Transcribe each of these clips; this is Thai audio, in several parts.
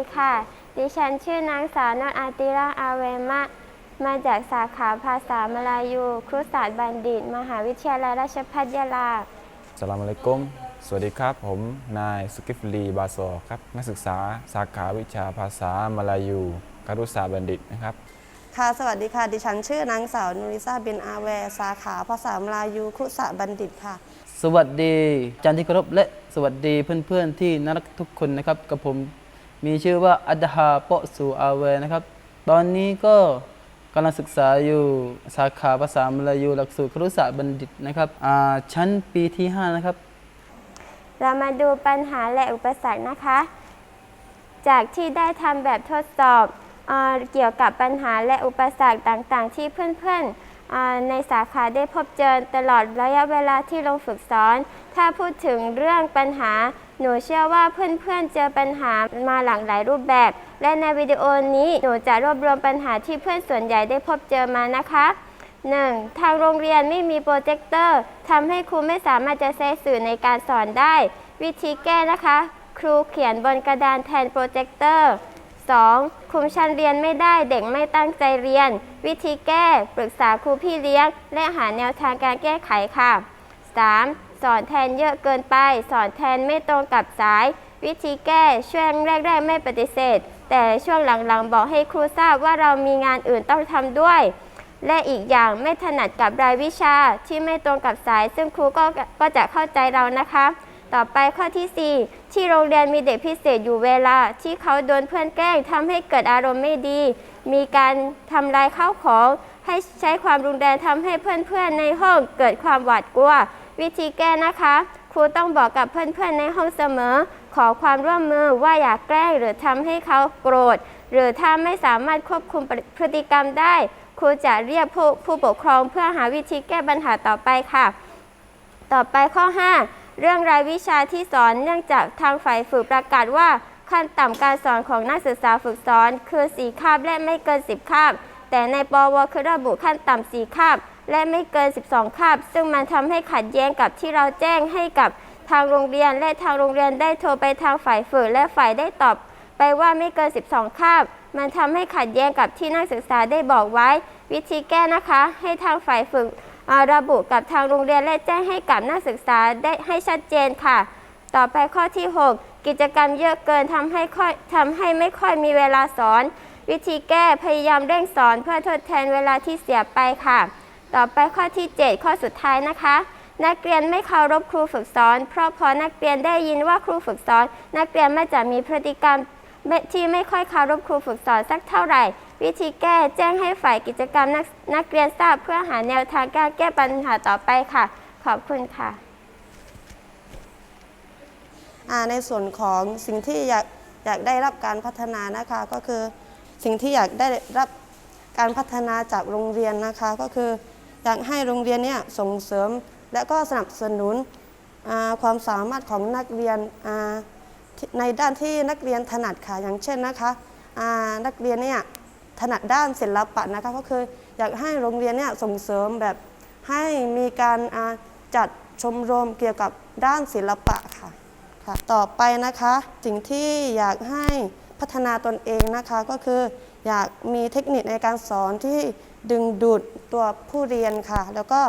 ดีค่ะ ดิฉันชื่อนางสาวนอตอาติราอาเวมะ มาจากสาขาภาษามลายู ครุศาสตร์บัณฑิต มหาวิทยาลัยราชภัฏยะลาสลามอะลัยกุม สวัสดีครับ ผมนายสุกิฟลีบาโซอครับ นักศึกษาสาขาวิชาภาษามลายูครุศาสตร์บัณฑิตนะครับ ค่ะ สวัสดีค่ะ ดิฉันชื่อนางสาวนุริซาบินอาแวร์สาขาภาษามลายูครุศาสตร์บัณฑิตค่ะ สวัสดีอาจารย์ที่เคารพและสวัสดีเพื่อนๆที่น่ารักทุกคนนะครับกับผม มีชื่อว่าอัดฮาเปสูอาเวนะครับ ตอนนี้ก็กำลังศึกษาอยู่สาขาภาษามลายูหลักสูตรครุศาสตร์บัณฑิตนะครับชั้นปีที่ 5 นะครับ เรามาดูปัญหาและอุปสรรคนะคะ จากที่ได้ทำแบบทดสอบเอเกี่ยวกับปัญหาและอุปสรรคต่างๆ ที่เพื่อนๆในสาขาได้พบเจอตลอดระยะเวลาที่ลงฝึกสอน ถ้าพูดถึงเรื่องปัญหา หนูเชื่อว่าเพื่อนๆเจอปัญหามาหลากหลายรูปแบบ และในวิดีโอนี้หนูจะรวบรวมปัญหาที่เพื่อนส่วนใหญ่ได้พบเจอมานะคะ 1. ทางโรงเรียนไม่มีโปรเจคเตอร์ทำให้ครูไม่สามารถจะใช้สื่อในการสอนได้ วิธีแก้นะคะ ครูเขียนบนกระดานแทนโปรเจคเตอร์ 2. คุมชั้นเรียนไม่ได้เด็กไม่ตั้งใจเรียน วิธีแก้ ปรึกษาครูพี่เลี้ยง และหาแนวทางการแก้ไขค่ะ 3. สอนแทนเยอะเกินไป สอนแทนไม่ตรงกับสาย วิธีแก้ช่วงแรก ๆ ไม่ปฏิเสธ แต่ช่วงหลังๆ บอกให้ครูทราบว่าเรามีงานอื่นต้องทำด้วย และอีกอย่างไม่ถนัดกับรายวิชาที่ไม่ตรงกับสาย ซึ่งครูก็ก็จะเข้าใจเรานะคะ ต่อไปข้อที่ 4 ที่โรงเรียนมีเด็กพิเศษอยู่เวลา ที่เขาโดนเพื่อนแกล้งทำให้เกิดอารมณ์ไม่ดี มีการทำลายข้าวของให้ใช้ความรุนแรงทำให้เพื่อนๆในห้องเกิดความหวาดกลัว วิธีแก้นะคะ ครูต้องบอกกับเพื่อนๆในห้องเสมอ ขอความร่วมมือว่าอย่าแกล้งหรือทำให้เขาโกรธ หรือถ้าไม่สามารถควบคุมพฤติกรรมได้ ครูจะเรียกผู้ผู้ปกครองเพื่อหาวิธีแก้ปัญหาต่อไปค่ะ ต่อไปข้อ 5 เรื่องรายวิชาที่สอนเนื่องจากทางฝ่ายฝึกประกาศว่าขั้นต่ำการสอนของนักศึกษาฝึกสอน คือ 4 คาบและไม่เกิน 10 คาบ แต่ในปวคือระบุขั้นต่ำ 4 คาบและไม่เกิน 12 คาบ ซึ่งมันทำให้ขัดแย้งกับที่เราแจ้งให้กับทางโรงเรียน และทางโรงเรียนได้โทรไปทางฝ่ายฝึกและฝ่ายได้ตอบ ไปว่าไม่เกิน 12 คาบ มันทำให้ขัดแย้งกับที่นักศึกษาได้บอกไว้ วิธีแก้นะคะ ให้ทางฝ่ายฝึกอ่าระบุกับทางโรงเรียนและแจ้งให้กับนักศึกษาได้ให้ชัดเจนค่ะ ต่อไปข้อที่ 6 กิจกรรมเยอะเกินทำให้ค่อยทำให้ไม่ค่อยมีเวลาสอน วิธีแก้พยายามเร่งสอนเพื่อทดแทนเวลาที่เสียไปค่ะ ต่อไปข้อที่ 7 ข้อสุดท้ายนะคะ นักเรียนไม่เคารพครูฝึกสอน เพราะพอนักเรียนได้ยินว่าครูฝึกสอน นักเรียนไม่จะมีพฤติกรรมที่ไม่ค่อยเคารพครูฝึกสอนสักเท่าไหร่ วิธีแก้แจ้งให้ฝ่ายกิจกรรมนักนักเรียนทราบเพื่อหาแนวทางการแก้ปัญหาต่อไปค่ะ ขอบคุณค่ะในส่วนของสิ่งที่อยากอยากได้รับการพัฒนานะคะก็คือสิ่งที่อยากได้รับการพัฒนาจากโรงเรียนนะคะก็คือ อยากให้โรงเรียนเนี่ยส่งเสริม และก็สนับสนุนความสามารถของนักเรียนในด้านที่นักเรียนถนัดค่ะอย่างเช่นนะคะนักเรียนเนี่ยถนัดด้านศิลปะนะคะก็คืออยากให้โรงเรียนเนี่ยส่งเสริมแบบให้มีการจัดชมรมเกี่ยวกับด้านศิลปะค่ะค่ะ ต่อไปนะคะสิ่งที่อยากให้พัฒนาตนเองนะคะก็คือ อยากมีเทคนิคในการสอนที่ดึงดูดตัวผู้เรียนค่ะ แล้วก็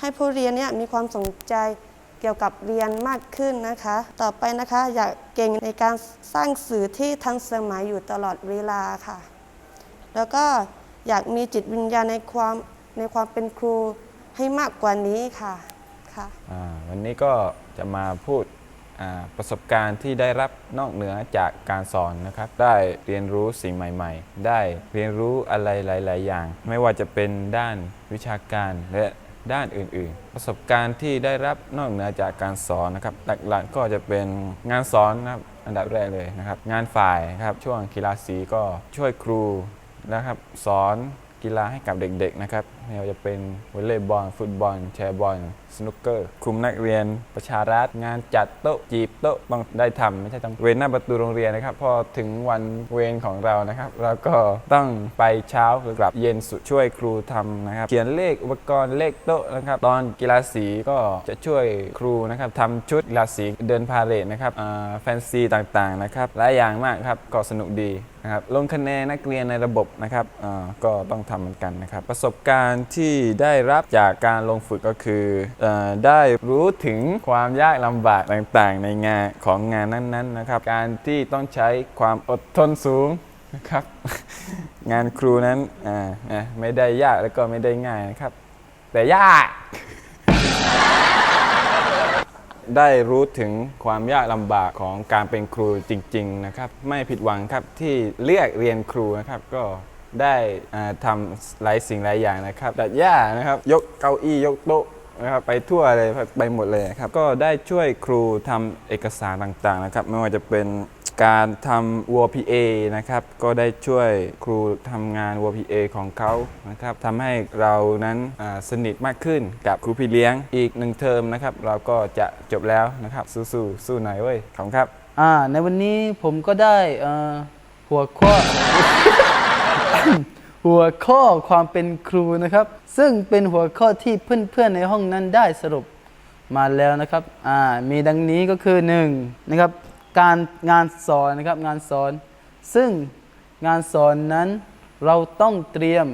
ให้ผู้เรียนเนี่ยมีความสนใจเกี่ยวกับเรียนมากขึ้นนะคะ ต่อไปนะคะอยากเก่งในการสร้างสื่อที่ทันสมัยอยู่ตลอดเวลาค่ะ แล้วก็อยากมีจิตวิญญาณในความในความเป็นครูให้มากกว่านี้ค่ะค่ะ อ่าวันนี้ก็จะมาพูด ประสบการณ์ที่ได้รับนอกเหนือจากการสอนนะครับ ได้เรียนรู้สิ่งใหม่ ๆ ได้เรียนรู้อะไรหลาย ๆ อย่าง ไม่ว่าจะเป็นด้านวิชาการและด้านอื่น ๆ ประสบการณ์ที่ได้รับนอกเหนือจากการสอนนะครับ หลัก ๆ ก็จะเป็นงานสอนนะครับ อันดับแรกเลยนะครับ งานฝ่ายครับ ช่วงกีฬาสีก็ช่วยครูนะครับ สอน กีฬาให้กับเด็กๆนะครับไม่ว่าจะเป็นวอลเลย์บอล ฟุตบอล แชร์บอล สนุกเกอร์ คุมนักเรียนประชารัฐ งานจัดโต๊ะจีบโต๊ะต้องได้ทำไม่ใช่ต้องเวรหน้าประตูโรงเรียนนะครับ พอถึงวันเวรของเรานะครับเราก็ต้องไปเช้าหรือกลับเย็นสุดช่วยครูทำนะครับ เขียนเลขอุปกรณ์เลขโต๊ะนะครับ ตอนกีฬาสีก็จะช่วยครูนะครับทำชุดกีฬาสีเดินพาเหรดนะครับแฟนซีต่างๆนะครับหลายอย่างมากครับก็สนุกดี นะครับลงคะแนนนักเรียนในระบบนะครับก็ต้องทำเหมือนกันนะครับ ประสบการณ์ที่ได้รับจากการลงฝึกก็คืออได้รู้ถึงความยากลำบากต่างๆ ในงานของงานนั้นๆนะครับ การที่ต้องใช้ความอดทนสูงนะครับ งานครูนั้นไม่ได้ยากแล้วก็ไม่ได้ง่ายนะครับ แต่ยาก ได้รู้ถึงความยากลำบากของการเป็นครูจริง ๆ นะครับ ไม่ผิดหวังครับที่เลือกเรียนครูนะครับก็ได้ทำหลายสิ่งหลายอย่างนะครับตัดหญ้านะครับ ยกเก้าอี้ยกโต๊ะนะครับไปทั่วเลยครับไปหมดเลยครับ ก็ได้ช่วยครูทำเอกสารต่างๆนะครับ ไม่ว่าจะเป็น การทำ WPA นะครับก็ได้ช่วยครูทำงาน WPA ของเขานะครับทำให้เรานั้นสนิทมากขึ้นกับครูพี่เลี้ยงอีกหนึ่งเทอมนะครับ เราก็จะจบแล้วนะครับ สู้ๆสู้หน่อยเว้ยขอบคุณครับอ่าในวันนี้ผมก็ได้หัวข้อ หัวข้อความเป็นครูนะครับ ซึ่งเป็นหัวข้อที่เพื่อนๆในห้องนั้นได้สรุปมาแล้วนะครับอ่ามีดังนี้ก็คือหนึ่งนะครับ การงานสอนนะครับงานสอน ซึ่งงานสอนนั้นเราต้องเตรียม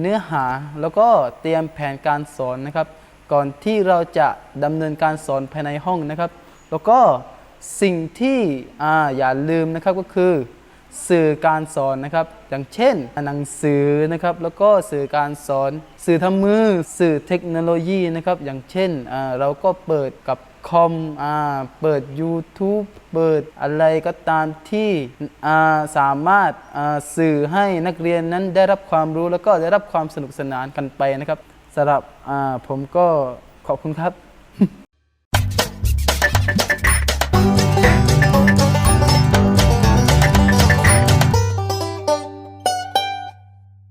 เนื้อหาแล้วก็เตรียมแผนการสอนนะครับ ก่อนที่เราจะดำเนินการสอนภายในห้องนะครับ แล้วก็สิ่งที่ออย่าลืมนะครับก็คือ สื่อการสอนนะครับ อย่างเช่นหนังสือนะครับ แล้วก็สื่อการสอน สื่อทำมือ สื่อเทคโนโลยีนะครับ อย่างเช่นเราก็เปิดกับ คอมอ่าเปิด YouTube เปิดอะไรก็ตามที่อ่าสามารถอ่าสื่อให้นักเรียนนั้นได้รับความรู้แล้วก็ได้รับความสนุกสนานกันไปนะครับสำหรับอ่าผมก็ขอบคุณครับ